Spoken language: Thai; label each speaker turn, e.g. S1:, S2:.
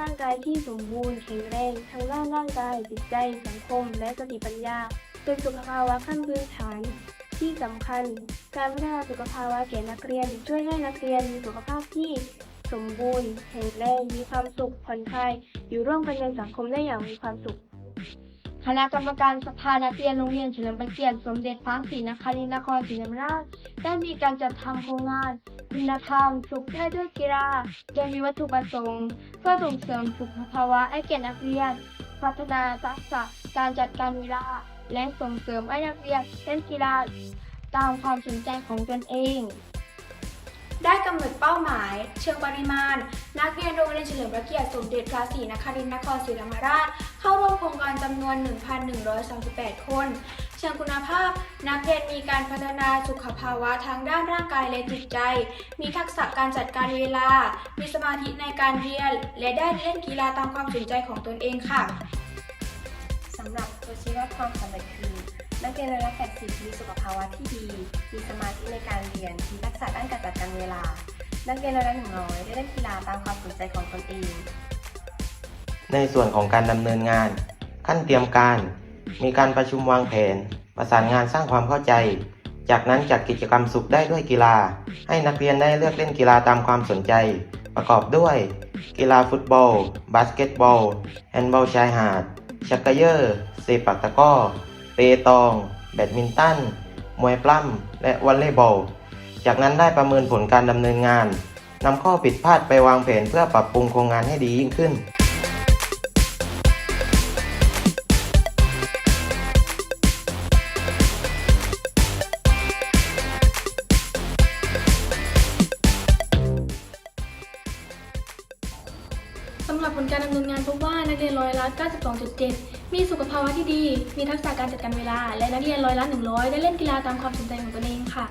S1: ร่างกายที่สมบูรณ์แข็งแรงทั้งด้านร่างกายจิตใจสังคม และสติปัญญา เป็นสุขภาวะขั้นพื้นฐาน ที่สำคัญ การพัฒนาสุขภาวะแก่นักเรียน ช่วยให้นักเรียนมีสุขภาพที่สมบูรณ์แข็งแรงมีความสุขผ่อนคลายอยู่ร่วมกันในสังคมได้อย่างมีความสุข
S2: คณะกรรมการสภานักเรียนโรงเรียนเฉลิมพระเกียรติสมเด็จพระศรีนครินทร์นครศรีธรรมราชได้มีการจัดทำโครงงานคุณธรรมสุขได้ด้วยกีฬาโดยมีวัตถุประสงค์เพื่อส่งเสริมสุขภาวะให้แก่นักเรียน พัฒนาทักษะการจัดการเวลา และส่งเสริมให้นักเรียนเล่นกีฬาตามความสนใจของตนเอง
S3: ได้กำหนดเป้าหมาย เชิงปริมาณ นักเรียนโรงเรียนเฉลิมพระเกียรติสมเด็จพระศรีนครินทร์นครศรีธรรมราช เข้าร่วมโครงการจำนวน 1,138 คน เชิงคุณภาพ นักเรียนมีการพัฒนาสุขภาวะทางด้านร่างกายและจิตใจ มีทักษะการจัดการเวลา มีสมาธิในการเรียน และได้เล่นกีฬาตามความสนใจของตนเองค่ะ
S4: สำหรับตัวชี้วัดความสำเร็จคือนักเรียนร้อยละ80มีสุขภาวะที่ดี มีสมาธิในการเรียน มีทักษะด้านการจัดการเวลา นักเรียนร้อยละ100ได้เล่นกีฬาตามความสนใจของตนเอง
S5: ในส่วนของการดำเนินงาน ขั้นเตรียมการ มีการประชุมวางแผน ประสานงานสร้างความเข้าใจ จากนั้นจัดกิจกรรมสุขได้ด้วยกีฬา ให้นักเรียนได้เลือกเล่นกีฬาตามความสนใจ ประกอบด้วย กีฬาฟุตบอล บาสเกตบอล แฮนด์บอลชายหาด ชักเกยอร์เซปักตะก้อ เปตอง แบดมินตัน มวยปล้ำ และวอลเลย์บอล จากนั้นได้ประเมินผลการดำเนินงานนำข้อผิดพลาดไปวางแผนเพื่อปรับปรุงโครงงานให้ดียิ่งขึ้น
S3: สำหรับผลการดำเนินงานพบว่านักเรียนร้อยละ 92.7 มีสุขภาวะที่ดี มีทักษะการจัดการเวลา และนักเรียนร้อยละ 100 ได้เล่นกีฬาตามความสนใจของตนเองค่ะ